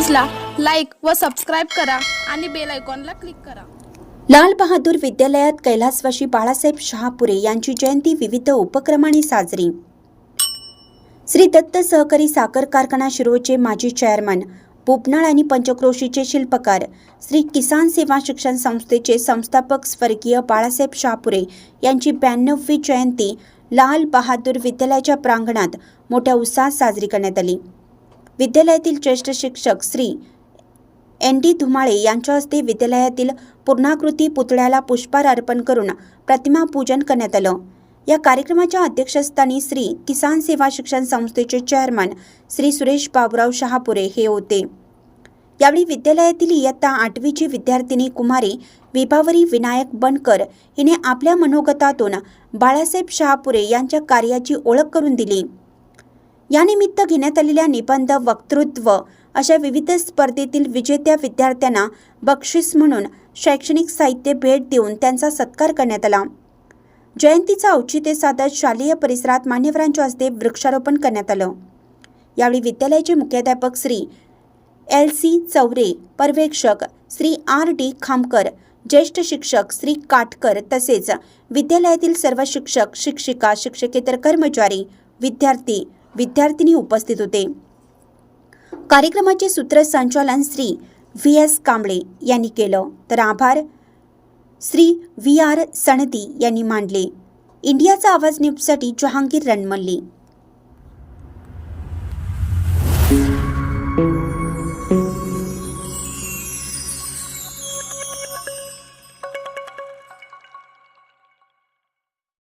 व सबस्क्राईब करा आणि बेल आयकॉनला क्लिक करा. लाल बहादूर विद्यालयात कैलासवाशी बाळासाहेब शहापुरे यांची जयंती विविध उपक्रमाने साजरी. श्री दत्त सहकारी साखर कारखाना शिरोचे माजी चेअरमन बोपनाळ आणि पंचक्रोशीचे शिल्पकार श्री किसान सेवा शिक्षण संस्थेचे संस्थापक स्वर्गीय बाळासाहेब शहापुरे यांची ब्याण्णववी जयंती लाल बहादूर विद्यालयाच्या प्रांगणात मोठ्या उत्साहात साजरी करण्यात आली. विद्यालयातील ज्येष्ठ शिक्षक श्री एन डी धुमाळे यांच्या हस्ते विद्यालयातील पूर्णाकृती पुतळ्याला पुष्पहार अर्पण करून प्रतिमा पूजन करण्यात आलं. या कार्यक्रमाच्या अध्यक्षस्थानी श्री किसान सेवा शिक्षण संस्थेचे चेअरमन श्री सुरेश बाबुराव शहापुरे हे होते. यावेळी विद्यालयातील इयत्ता आठवीची विद्यार्थिनी कुमारी विभावरी विनायक बनकर हिने आपल्या मनोगतातून बाळासाहेब शहापुरे यांच्या कार्याची ओळख करून दिली. यानिमित्त घेण्यात आलेल्या निबंध वक्तृत्व अशा विविध स्पर्धेतील विजेत्या विद्यार्थ्यांना बक्षीस म्हणून शैक्षणिक साहित्य भेट देऊन त्यांचा सत्कार करण्यात आला. जयंतीचा औचित्य साधत शालेय परिसरात मान्यवरांच्या हस्ते वृक्षारोपण करण्यात आलं. यावेळी विद्यालयाचे मुख्याध्यापक श्री एल सी चौरे पर्यवेक्षक श्री आर डी खामकर ज्येष्ठ शिक्षक श्री काटकर तसेच विद्यालयातील सर्व शिक्षक शिक्षिका शिक्षकेतर कर्मचारी विद्यार्थी विद्यार्थिनी उपस्थित होते. कार्यक्रमाचे सूत्रसंचालन श्री व्ही. एस. कांबळे यांनी केलं. तर आभार. श्री व्ही. आर. सणती यांनी मांडले. इंडियाचा आवाज न्यूजसाठी जहांगीर रणमल्ली.